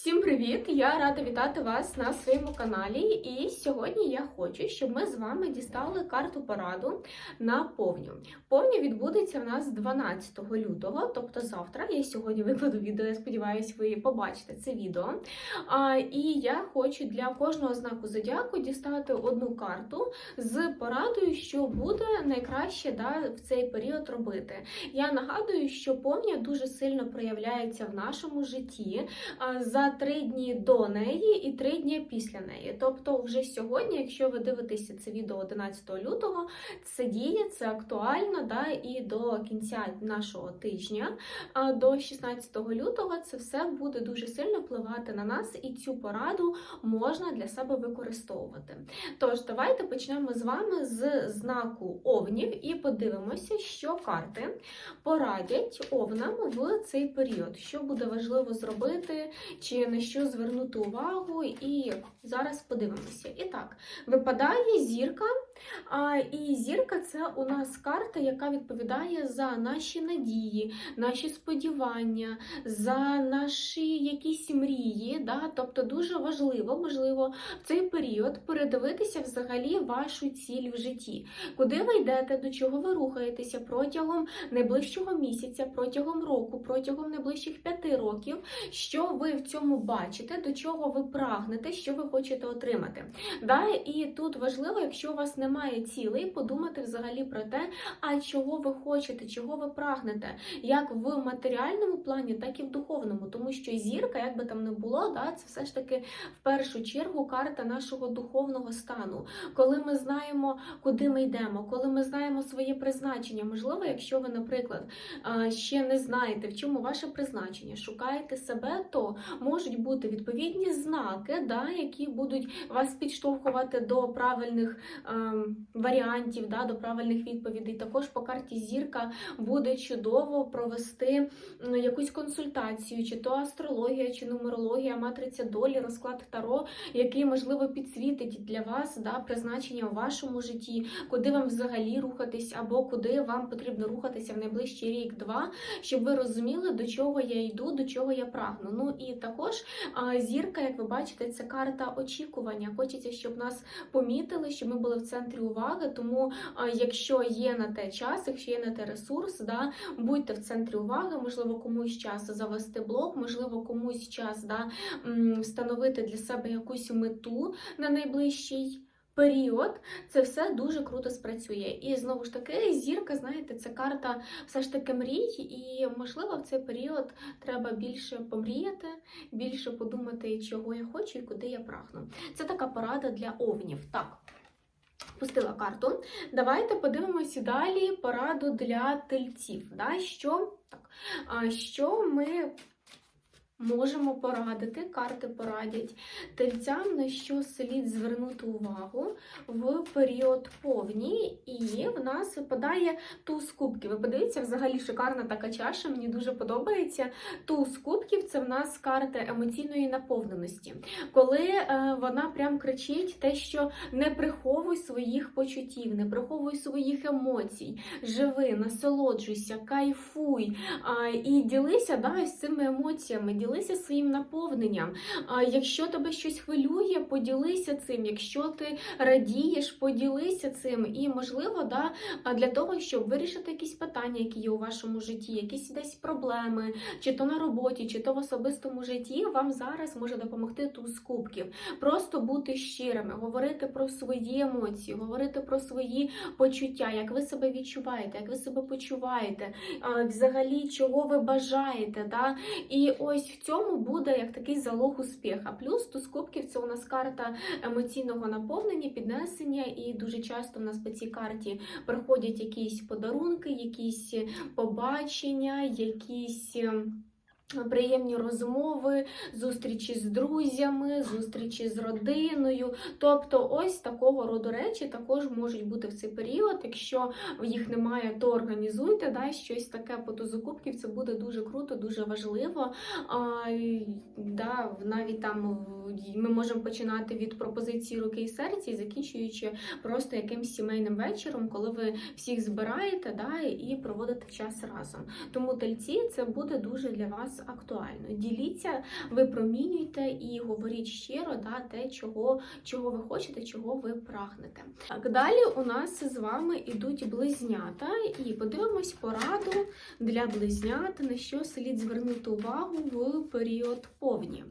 Всім привіт! Я рада вітати вас на своєму каналі. І сьогодні я хочу, щоб ми з вами дістали карту пораду на повню. Повня відбудеться в нас 12 лютого, тобто завтра. Я сьогодні викладу відео. Я сподіваюся, ви побачите це відео. А, і я хочу для кожного знаку зодіаку дістати одну карту з порадою, що буде найкраще да, в цей період робити. Я нагадую, що повня дуже сильно проявляється в нашому житті а, три дні до неї і три дні після неї. Тобто, вже сьогодні, якщо ви дивитеся це відео 11 лютого, це діє, це актуально, да, і до кінця нашого тижня, до 16 лютого, це все буде дуже сильно впливати на нас, і цю пораду можна для себе використовувати. Тож, давайте почнемо з вами з знаку овнів і подивимося, що карти порадять овнам в цей період, що буде важливо зробити, чи на що звернути увагу, і зараз подивимося. І так, випадає зірка. І зірка це у нас карта, яка відповідає за наші надії, наші сподівання, за наші якісь мрії. Да? Тобто дуже важливо, можливо, в цей період передивитися взагалі вашу ціль в житті, куди ви йдете, до чого ви рухаєтеся протягом найближчого місяця, протягом року, протягом найближчих п'яти років, що ви в цьому бачите, до чого ви прагнете, що ви хочете отримати. Да? І тут важливо, якщо у вас немає цілей, подумати взагалі про те, а чого ви хочете, чого ви прагнете, як в матеріальному плані, так і в духовному, тому що зірка, як би там не було, да, це все ж таки в першу чергу карта нашого духовного стану, коли ми знаємо, куди ми йдемо, коли ми знаємо своє призначення. Можливо, якщо ви, наприклад, ще не знаєте, в чому ваше призначення, шукаєте себе, то можуть бути відповідні знаки, да, які будуть вас підштовхувати до правильних ем, варіантів, да, до правильних відповідей. Також по карті зірка буде чудово провести якусь консультацію, чи то астрологія, чи нумерологія, матриця долі, розклад таро, який можливо підсвітить для вас да, призначення в вашому житті, куди вам взагалі рухатись, або куди вам потрібно рухатися в найближчий рік-два, щоб ви розуміли, до чого я йду, до чого я прагну. Ну і також зірка, як ви бачите, це карта очікування. Хочеться, щоб нас помітили, щоб ми були в центрі уваги. Тому, якщо є на те час, якщо є на те ресурс, да, будьте в центрі уваги, можливо, комусь час завести блог, можливо, комусь час да, встановити для себе якусь мету на найближчий. Період це все дуже круто спрацює. І знову ж таки, зірка, знаєте, це карта все ж таки мрій, і можливо в цей період треба більше помріяти, більше подумати, чого я хочу і куди я прагну. Це така порада для овнів. Так. Пустила карту. Давайте подивимося далі пораду для тельців. Да? Що, так, що ми можемо порадити, карти порадять тельцям, на що слід звернути увагу в період повні, і в нас випадає туз кубків. Ви подивіться, взагалі шикарна така чаша, мені дуже подобається. Туз кубків це в нас карта емоційної наповненості, коли е, вона прям кричить те, що не приховуй своїх почуттів, не приховуй своїх емоцій, живи, насолоджуйся, кайфуй і ділися да, з цими емоціями, ділися своїм наповненням. Якщо тебе щось хвилює, поділися цим. Якщо ти радієш, поділися цим. І можливо, да, для того, щоб вирішити якісь питання, які є у вашому житті, якісь десь проблеми, чи то на роботі, чи то в особистому житті, вам зараз може допомогти туз кубків. Просто бути щирими, говорити про свої емоції, говорити про свої почуття, як ви себе відчуваєте, як ви себе почуваєте, взагалі чого ви бажаєте. Да? І ось в цьому буде як такий залог успіха. Плюс туз кубків це у нас карта емоційного наповнення, піднесення, і дуже часто у нас по цій карті проходять якісь подарунки, якісь побачення, якісь. Приємні розмови, зустрічі з друзями, зустрічі з родиною. Тобто, ось такого роду речі також можуть бути в цей період. Якщо їх немає, то організуйте да, щось таке по тузу. Це буде дуже круто, дуже важливо. А, да, навіть там ми можемо починати від пропозиції руки і серця і закінчуючи просто якимсь сімейним вечором, коли ви всіх збираєте да, і проводите час разом. Тому тельці це буде дуже для вас актуально. Діліться, випромінюйте і говоріть щиро да, те, чого, чого ви хочете, чого ви прагнете. Так, далі у нас з вами ідуть близнята, і подивимось пораду для близнят, на що слід звернути увагу в період повні.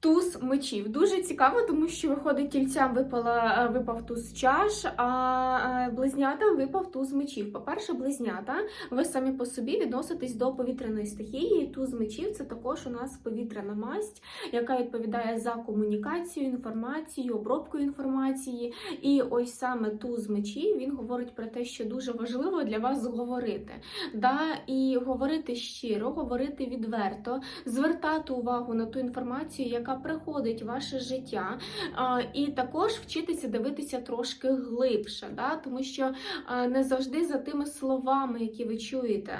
Туз мечів. Дуже цікаво, тому що виходить тільцям випала, е, випав туз чаш, а е, близнятам випав туз мечів. По-перше, близнята, ви самі по собі відноситесь до повітряної стихії. Туз мечів це також у нас повітряна масть, яка відповідає за комунікацію, інформацію, обробку інформації. І ось саме туз мечів він говорить про те, що дуже важливо для вас говорити. Да? І говорити щиро, говорити відверто, звертати увагу на ту інформацію, яка приходить в ваше життя, і також вчитися дивитися трошки глибше, да? тому що не завжди за тими словами, які ви чуєте,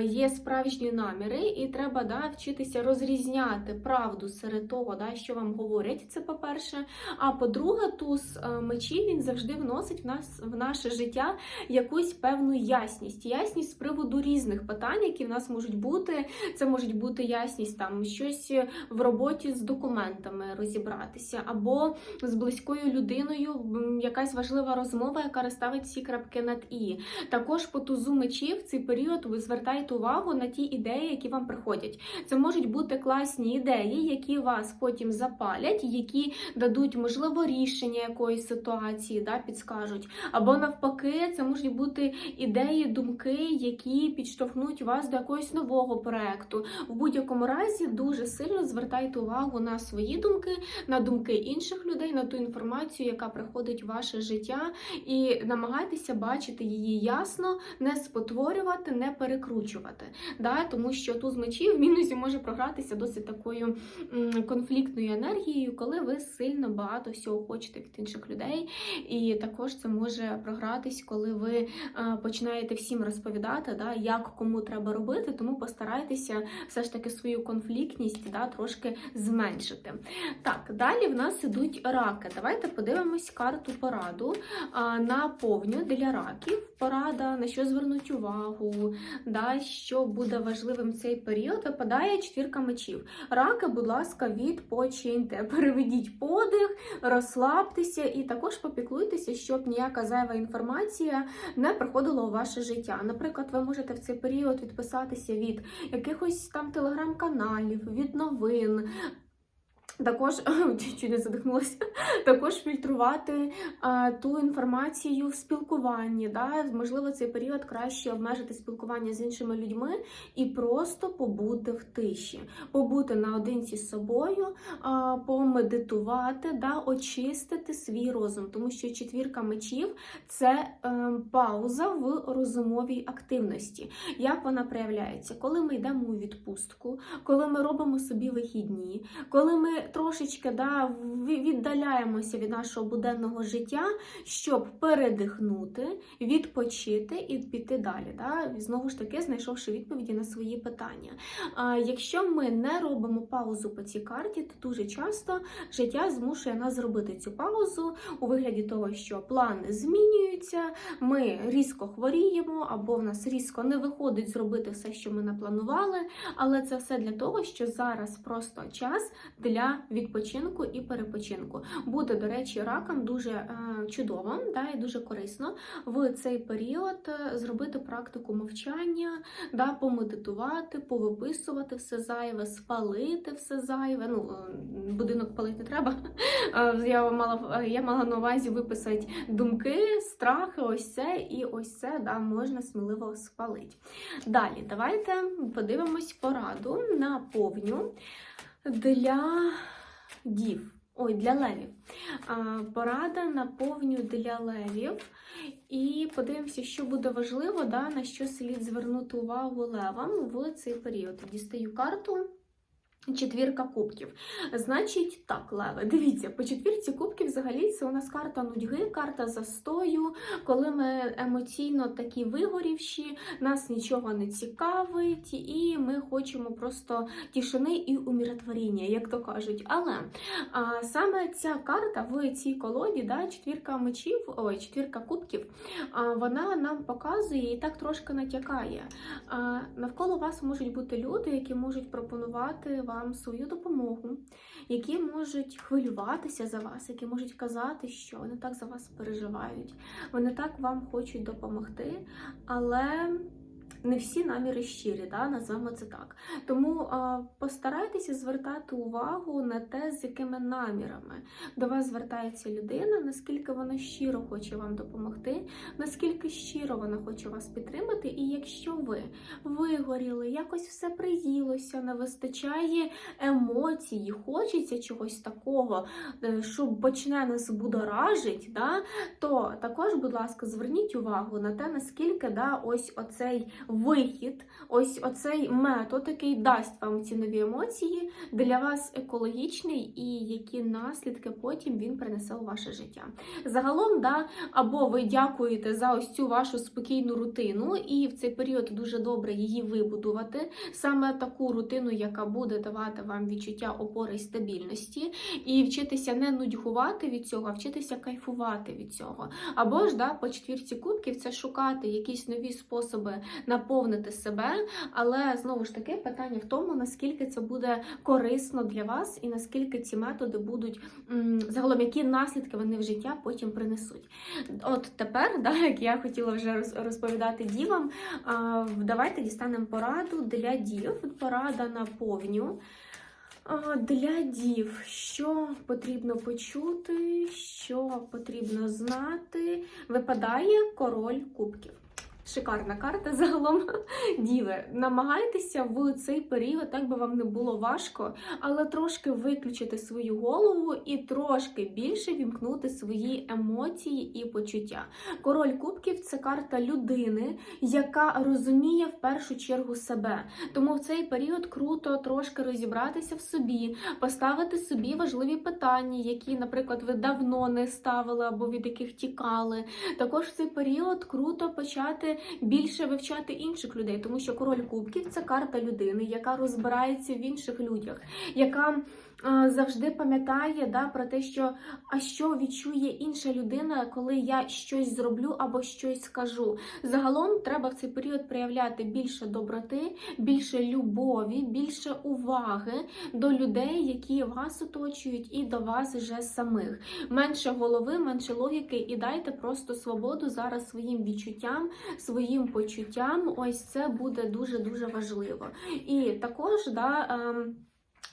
є справжні наміри, і треба да, вчитися розрізняти правду серед того, да, що вам говорять. Це по-перше. А по-друге, туз мечів він завжди вносить в нас в наше життя якусь певну ясність. Ясність з приводу різних питань, які в нас можуть бути. Це можуть бути ясність там щось в роботі з документами розібратися, або з близькою людиною якась важлива розмова, яка розставить всі крапки над і. Також по тузу мечів в цей період ви звертаєте увагу на ті ідеї, які вам приходять. Це можуть бути класні ідеї, які вас потім запалять, які дадуть можливо рішення якоїсь ситуації, да, підскажуть. Або навпаки, це можуть бути ідеї, думки, які підштовхнуть вас до якогось нового проекту. В будь-якому разі дуже сильно звертайте увагу на свої думки, на думки інших людей, на ту інформацію, яка приходить в ваше життя, і намагайтеся бачити її ясно, не спотворювати, не перекручувати. Да? Тому що туз мечів в мінусі може програтися досить такою конфліктною енергією, коли ви сильно багато всього хочете від інших людей. І також це може програтись, коли ви е, починаєте всім розповідати, да, як кому треба робити, тому постарайтеся все ж таки свою конфліктність да, трошки зменшити. Так, далі в нас ідуть раки. Давайте подивимось карту пораду на повню для раків. Порада, на що звернуть увагу, да, що буде важливим цей період. Випадає четвірка мечів. Раки, будь ласка, відпочиньте, переведіть подих, розслабтеся і також попіклуйтеся, щоб ніяка зайва інформація не приходила у ваше життя. Наприклад, ви можете в цей період відписатися від якихось там телеграм-каналів, від новин. Також чи не задихнулася, також фільтрувати а, ту інформацію в спілкуванні. Да? Можливо, цей період краще обмежити спілкування з іншими людьми і просто побути в тиші, побути наодинці з собою, а, помедитувати, да? очистити свій розум, тому що четвірка мечів це е, пауза в розумовій активності. Як вона проявляється? Коли ми йдемо у відпустку, коли ми робимо собі вихідні, коли ми трошечки да, віддаляємося від нашого буденного життя, щоб передихнути, відпочити і піти далі. Да? Знову ж таки, знайшовши відповіді на свої питання. А, якщо ми не робимо паузу по цій карті, то дуже часто життя змушує нас зробити цю паузу у вигляді того, що плани змінюються, ми різко хворіємо, або в нас різко не виходить зробити все, що ми напланували. Але це все для того, що зараз просто час для відпочинку і перепочинку. Буде, до речі, ракам дуже е, чудово да, і дуже корисно в цей період е, зробити практику мовчання, да, помедитувати, повиписувати все зайве, спалити все зайве. Ну, е, будинок палити треба. Я мала, я мала на увазі виписати думки, страхи, ось це, і ось це да, можна сміливо спалити. Далі, давайте подивимось пораду на повню для дів. Ой, для левів. Порада наповню для левів. І подивимося, що буде важливо, да, на що слід звернути увагу левам в цей період. Дістаю карту. Четвірка кубків. Значить, так, Леве, дивіться, по четвірці кубків взагалі це у нас карта нудьги, карта застою, коли ми емоційно такі вигорівші, нас нічого не цікавить, і ми хочемо просто тишини і умиротворення, як то кажуть. Але а, саме ця карта в цій колоді, да, четвірка мечів, ой, четвірка кубків, а, вона нам показує і так трошки натякає. А, навколо вас можуть бути люди, які можуть пропонувати вам свою допомогу, які можуть хвилюватися за вас, які можуть казати, що вони так за вас переживають, вони так вам хочуть допомогти, але. Не всі наміри щирі, да, назвемо це так. Тому а, постарайтеся звертати увагу на те, з якими намірами до вас звертається людина, наскільки вона щиро хоче вам допомогти, наскільки щиро вона хоче вас підтримати. І якщо ви вигоріли, якось все приїлося, не вистачає емоцій, хочеться чогось такого, е, що почне нас будоражить, да, то також, будь ласка, зверніть увагу на те, наскільки да, ось оцей вихід, ось оцей метод, який дасть вам ці нові емоції, для вас екологічний і які наслідки потім він принесе у ваше життя. Загалом, да, або ви дякуєте за ось цю вашу спокійну рутину, і в цей період дуже добре її вибудувати, саме таку рутину, яка буде давати вам відчуття опори і стабільності, і вчитися не нудьгувати від цього, а вчитися кайфувати від цього. Або ж да, по четвірці кубків це шукати якісь нові способи наповнити себе, але знову ж таки питання в тому, наскільки це буде корисно для вас, і наскільки ці методи будуть загалом, які наслідки вони в життя потім принесуть. От тепер, да, як я хотіла вже розповідати дівам, давайте дістанемо пораду для дів. Порада на повню. Для дів, що потрібно почути, що потрібно знати, випадає король кубків. Шикарна карта загалом. Діви, намагайтеся в цей період, так би вам не було важко, але трошки виключити свою голову і трошки більше вімкнути свої емоції і почуття. Король кубків це карта людини, яка розуміє в першу чергу себе. Тому в цей період круто трошки розібратися в собі, поставити собі важливі питання, які, наприклад, ви давно не ставили або від яких тікали. Також в цей період круто почати більше вивчати інших людей, тому що король кубків це карта людини, яка розбирається в інших людях, яка завжди пам'ятає да, про те, що а що відчує інша людина, коли я щось зроблю або щось скажу. Загалом треба в цей період проявляти більше доброти, більше любові, більше уваги до людей, які вас оточують, і до вас вже самих. Менше голови, менше логіки, і дайте просто свободу зараз своїм відчуттям, своїм почуттям. Ось це буде дуже дуже важливо. І також да.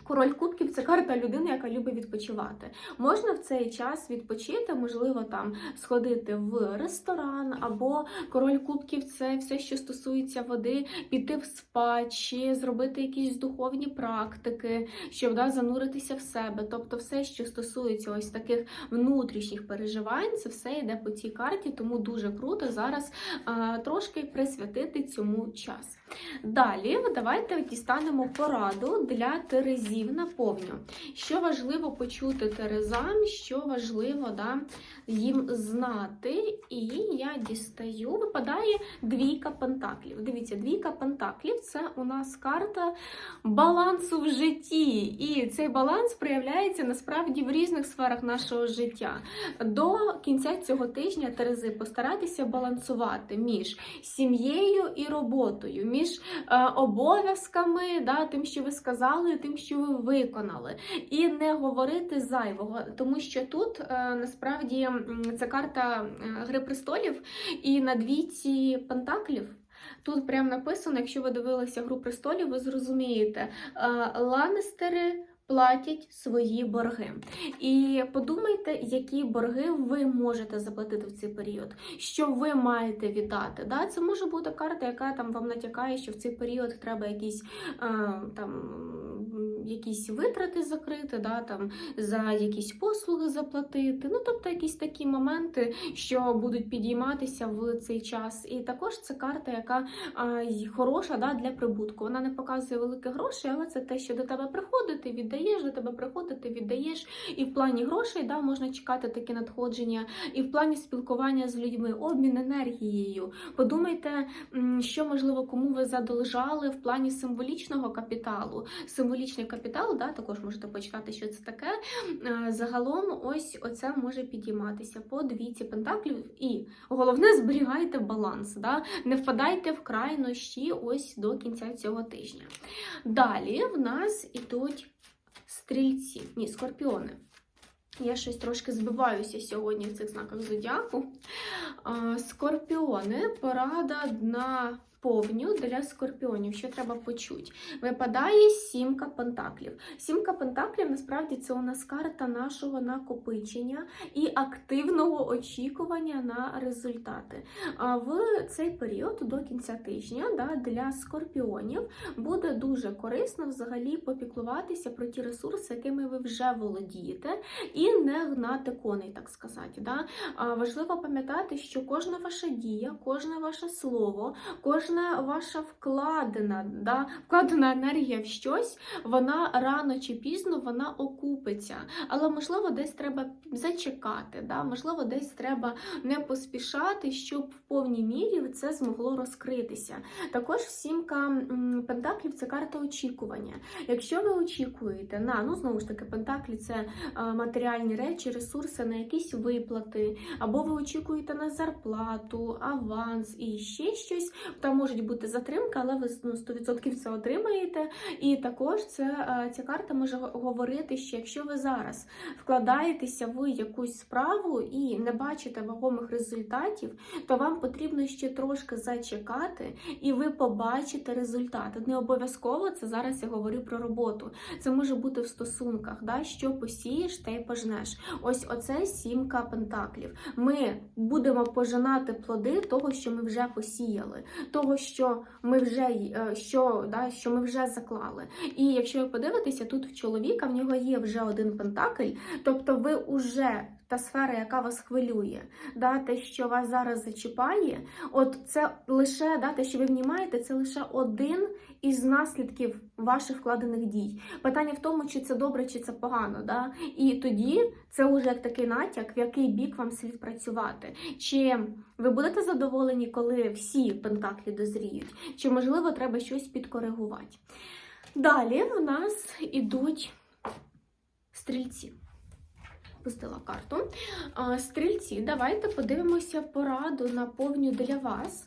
Король кубків це карта людини, яка любить відпочивати. Можна в цей час відпочити, можливо, там сходити в ресторан, або король кубків це все, що стосується води, піти в спа, чи зробити якісь духовні практики, щоб да, зануритися в себе. Тобто, все, що стосується ось таких внутрішніх переживань, це все йде по цій карті, тому дуже круто зараз а, трошки присвятити цьому час. Далі давайте дістанемо пораду для терезів на повню. Що важливо почути терезам, що важливо да, їм знати. І я дістаю, випадає двійка пентаклів. Дивіться, двійка пентаклів це у нас карта балансу в житті. І цей баланс проявляється насправді в різних сферах нашого життя. До кінця цього тижня Терези постарайтеся балансувати між сім'єю і роботою, між е, обов'язками, да, тим, що ви сказали, тим, що ви виконали, і не говорити зайвого, тому що тут е, насправді це карта е, Гри престолів, і на двійці пентаклів. Тут прямо написано, якщо ви дивилися Гру престолів, ви зрозумієте, Ланнестери платять свої борги. І подумайте, які борги ви можете заплатити в цей період, що ви маєте віддати. Да? Це може бути карта, яка там вам натякає, що в цей період треба якісь е, там. Якісь витрати закрити, да, там, за якісь послуги заплатити. Ну, тобто якісь такі моменти, що будуть підійматися в цей час. І також це карта, яка а, хороша да, для прибутку. Вона не показує великих грошей, але це те, що до тебе приходить, ти віддаєш, до тебе приходить, ти віддаєш. І в плані грошей да, можна чекати такі надходження, і в плані спілкування з людьми, обмін енергією. Подумайте, що можливо кому ви задолжали в плані символічного капіталу. Символічний капітал, да, також можете почитати, що це таке. Е, Загалом, ось оце може підійматися по двійці пентаклів. І головне, зберігайте баланс, да? не впадайте в крайнощі ось до кінця цього тижня. Далі в нас ідуть стрільці, ні, скорпіони. Я щось трошки збиваюся сьогодні в цих знаках зодіаку. Скорпіони, порада на повню для скорпіонів. Що треба почути? Випадає сімка пентаклів. Сімка пентаклів насправді це у нас карта нашого накопичення і активного очікування на результати. В цей період до кінця тижня да, для скорпіонів буде дуже корисно взагалі попіклуватися про ті ресурси, якими ви вже володієте, і не гнати коней, так сказати. Да? Важливо пам'ятати, що кожна ваша дія, кожне ваше слово, кожна ваша вкладена, да, вкладена енергія в щось, вона рано чи пізно вона окупиться. Але можливо, десь треба зачекати, да? можливо, десь треба не поспішати, щоб в повній мірі це змогло розкритися. Також сімка пентаклів це карта очікування. Якщо ви очікуєте на ну знову ж таки, пентаклі це е, матеріальні речі, ресурси на якісь виплати, або ви очікуєте на зарплату, аванс і ще щось, там можуть бути затримки, але ви ну, 100% це отримаєте. І також це, е, ця карта може говорити, що якщо ви зараз вкладаєтеся в якусь справу і не бачите вагомих результатів, то вам потрібно ще трошки зачекати, і ви побачите результати. Не обов'язково це зараз я говорю про роботу. Це може бути в стосунках, да? що посієш, те й пожнеш. Ось оце сімка пентаклів. Ми будемо пожинати плоди того, що ми вже посіяли, того, що ми вже е, що, да, що ми вже заклали. І якщо ви подивитеся, тут в чоловіка в нього є вже один пентакль, тобто ви вже та сфера, яка вас хвилює, да, те, що вас зараз зачіпає, от це лише да, те, що ви внімаєте, це лише один із наслідків ваших вкладених дій. Питання в тому, чи це добре, чи це погано. Да? І тоді це вже як такий натяк, в який бік вам слід працювати. Чи ви будете задоволені, коли всі пентаклі дозріють, чи можливо треба щось підкоригувати? Далі у нас ідуть стрільці. Пустила карту. Стрільці, давайте подивимося пораду на повню для вас.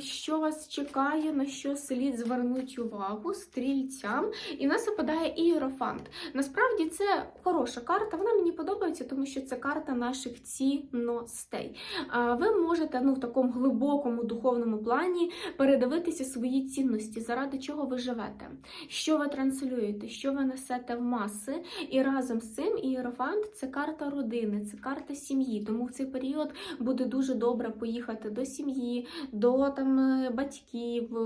Що вас чекає, на що слід звернути увагу стрільцям. І в нас випадає ієрофант. Насправді це хороша карта, вона мені подобається, тому що це карта наших цінностей. Ви можете ну, в такому глибокому духовному плані передивитися свої цінності, заради чого ви живете, що ви транслюєте, що ви несете в маси. І разом з цим ієрофант це карта родини, це карта сім'ї. Тому в цей період буде дуже добре поїхати до сім'ї, до там е, батьків,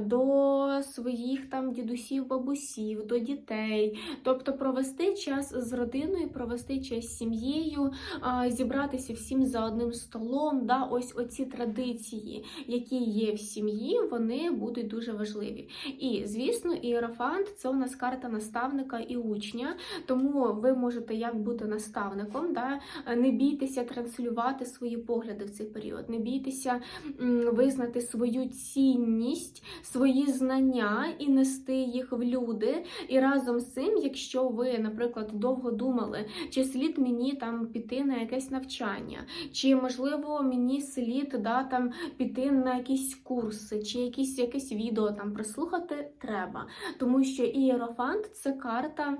до своїх там дідусів, бабусів, до дітей. Тобто провести час з родиною, провести час з сім'єю, зібратися всім за одним столом. Да, Ось оці традиції, які є в сім'ї, вони будуть дуже важливі. І, звісно, іерофант це у нас карта наставника і учня, тому ви можете як бути наставником, да, не бійтеся транслювати свої погляди в цей період, не бійтеся визнати свою цінність, свої знання і нести їх в люди. І разом з цим, якщо ви, наприклад, довго думали, чи слід мені там піти на якесь навчання, чи можливо мені слід да, там піти на якісь курси, чи якісь якесь відео там прислухати, треба. Тому що ієрофант це карта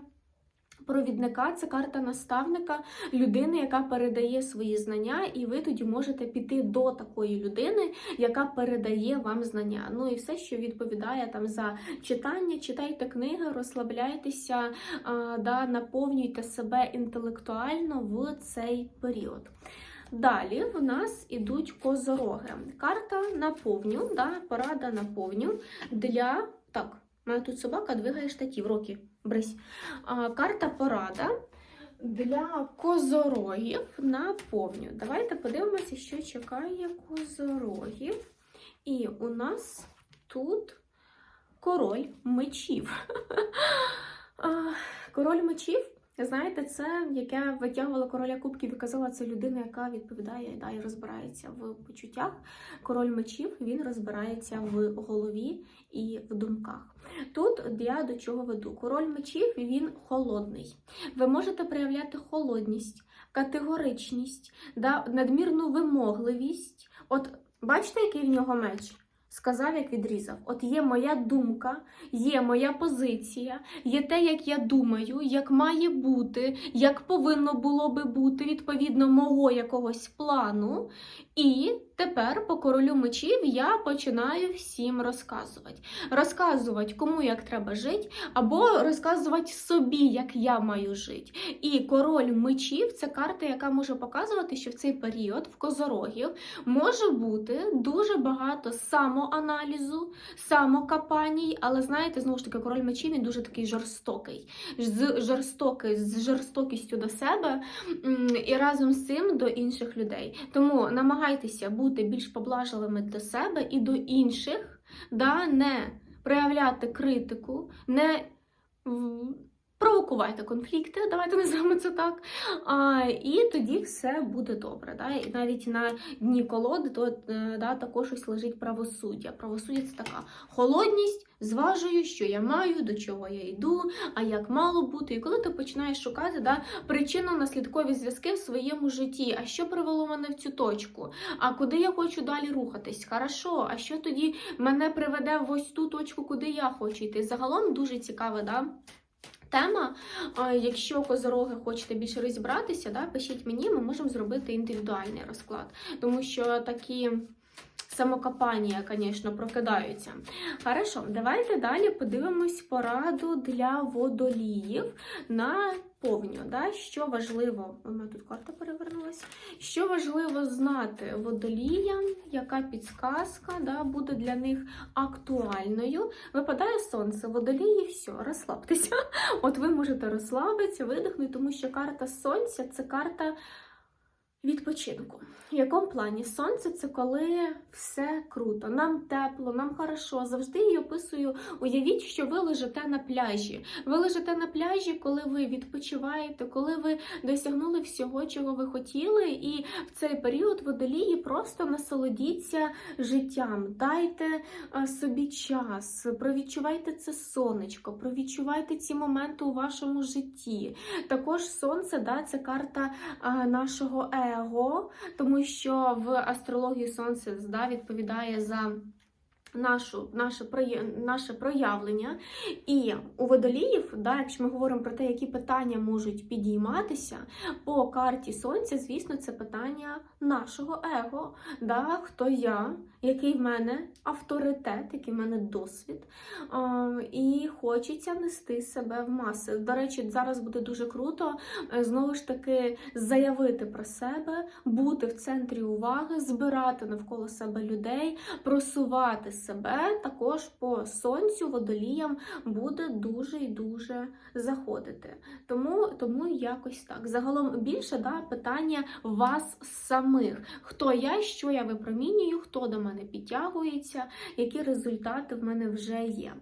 Провідника це карта наставника, людини, яка передає свої знання, і ви тоді можете піти до такої людини, яка передає вам знання. Ну і все, що відповідає там за читання, читайте книги, розслабляйтеся, да, наповнюйте себе інтелектуально в цей період. Далі в нас ідуть козороги. Карта на повню, да, порада на повню для. Так, мене тут собака двигає штатів, роки, брись. Карта порада для козорогів на повню. Давайте подивимося, що чекає козорогів. І у нас тут король мечів. Король мечів. Знаєте, це яке витягувала короля кубків і казала, це людина, яка відповідає да, і розбирається в почуттях. Король мечів він розбирається в голові і в думках. Тут я до чого веду. Король мечів він холодний. Ви можете проявляти холодність, категоричність, да, надмірну вимогливість. От бачите, який в нього меч? Сказав, як відрізав. От є моя думка, є моя позиція, є те, як я думаю, як має бути, як повинно було би бути відповідно мого якогось плану. І тепер по королю мечів я починаю всім розказувати. Розказувати, кому як треба жити, або розказувати собі, як я маю жити. І король мечів це карта, яка може показувати, що в цей період в козорогів може бути дуже багато самоаналізу, самокапаній, але знаєте, знову ж таки, король мечів він дуже такий жорстокий, з жорстокий, з жорстокістю до себе і разом з цим до інших людей. Тому намагайтеся бути більш поблажливими до себе і до інших, да, не проявляти критику, не провокувати конфлікти, давайте називаємо це так. А, і тоді все буде добре. Да? І навіть на дні колоди то, е, да, також ось лежить правосуддя. Правосуддя це така холодність, зважую, що я маю, до чого я йду, а як мало бути. І коли ти починаєш шукати да, причинно-наслідкові зв'язки в своєму житті, а що привело мене в цю точку? А куди я хочу далі рухатись? Хорошо, а що тоді мене приведе в ось ту точку, куди я хочу йти? Загалом дуже цікава, да? Тема, якщо козороги хочете більше розібратися, да, пишіть мені, ми можемо зробити індивідуальний розклад, тому що такі самокопання, звісно, прокидаються. Хорошо, давайте далі подивимось пораду для водоліїв на повню. Да? Що важливо, у мене тут карта перевернулася. Що важливо знати водоліям, яка підсказка да, буде для них актуальною. Випадає сонце, водолії, все, розслабтеся. От ви можете розслабитися, видихнути, тому що карта сонця це карта відпочинку. В якому плані сонце це коли все круто, нам тепло, нам хорошо. Завжди її описую. Уявіть, що ви лежите на пляжі. Ви лежите на пляжі, коли ви відпочиваєте, коли ви досягнули всього, чого ви хотіли, і в цей період водолії просто насолодіться життям. Дайте собі час, провідчувайте це сонечко, провідчувайте ці моменти у вашому житті. Також сонце да, це карта а, нашого его, тому що в астрології сонце да, відповідає за. Нашу, наше, наше проявлення. І у водоліїв, да, якщо ми говоримо про те, які питання можуть підійматися, по карті Сонця, звісно, це питання нашого его. Да, хто я, який в мене авторитет, який в мене досвід. І хочеться нести себе в маси. До речі, зараз буде дуже круто е, знову ж таки заявити про себе, бути в центрі уваги, збирати навколо себе людей, просувати себе. Також по сонцю водоліям буде дуже і дуже заходити. Тому, тому якось так. Загалом більше да, питання вас самих. Хто я, що я випромінюю, хто до мене підтягується, які результати в мене вже є.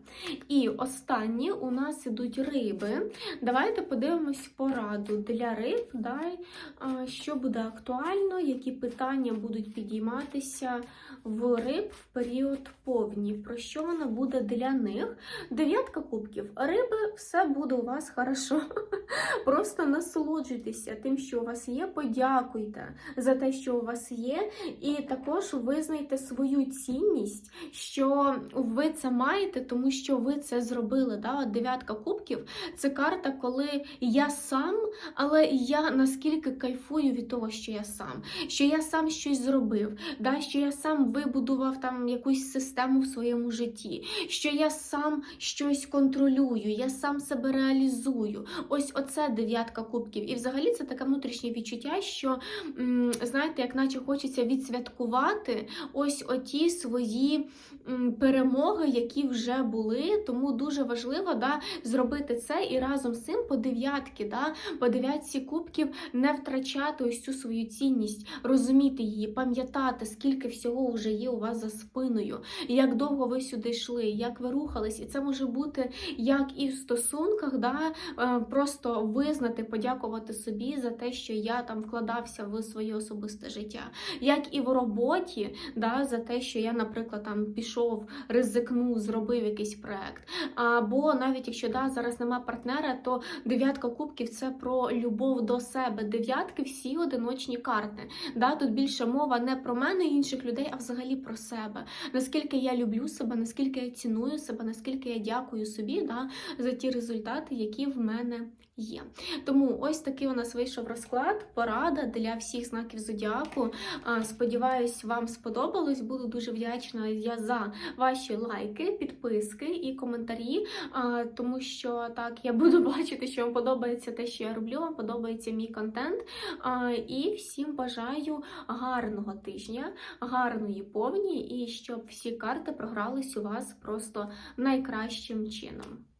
І останні у нас ідуть риби. Давайте подивимось пораду для риб, дай, що буде актуально, які питання будуть підійматися в риб в період повні, про що вона буде для них. Дев'ятка кубків. Риби, все буде у вас хорошо. Просто насолоджуйтеся тим, що у вас є. Подякуйте за те, що у вас є, і також визнайте свою цінність, що ви це маєте, тому що ви це зробили. Да? Дев'ятка кубків це карта, коли я сам, але я наскільки кайфую від того, що я сам, що я сам щось зробив, да? що я сам вибудував там якусь систему в своєму житті, що я сам щось контролюю, я сам себе реалізую. Ось оце дев'ятка кубків. І взагалі це таке внутрішнє відчуття, що знаєте, як наче хочеться відсвяткувати ось оті свої перемоги, які вже були. Тому дуже важливо да, зробити це і разом з цим по дев'ятки, да, по дев'ятці кубків не втрачати ось цю свою цінність, розуміти її, пам'ятати, скільки всього вже є у вас за спиною, як довго ви сюди йшли, як ви рухались. І це може бути як і в стосунках, да, е, просто визнати, подякувати собі за те, що я там вкладався в своє особисте життя, як і в роботі, да, за те, що я, наприклад, там пішов, ризикнув, зробив якийсь проект. Або навіть якщо да, зараз нема партнера, то дев'ятка кубків це про любов до себе. Дев'ятки всі одиночні карти. Да, тут більше мова не про мене і інших людей, а взагалі про себе. Наскільки я люблю себе, наскільки я ціную себе, наскільки я дякую собі да, за ті результати, які в мене є. Тому ось такий у нас вийшов розклад, порада для всіх знаків зодіаку. Сподіваюсь, вам сподобалось. Буду дуже вдячна я за ваші лайки, підписки і коментарі, тому що так я буду бачити, що вам подобається те, що я роблю, вам подобається мій контент. І всім бажаю гарного тижня, гарної повні, і щоб всі карти програлись у вас просто найкращим чином.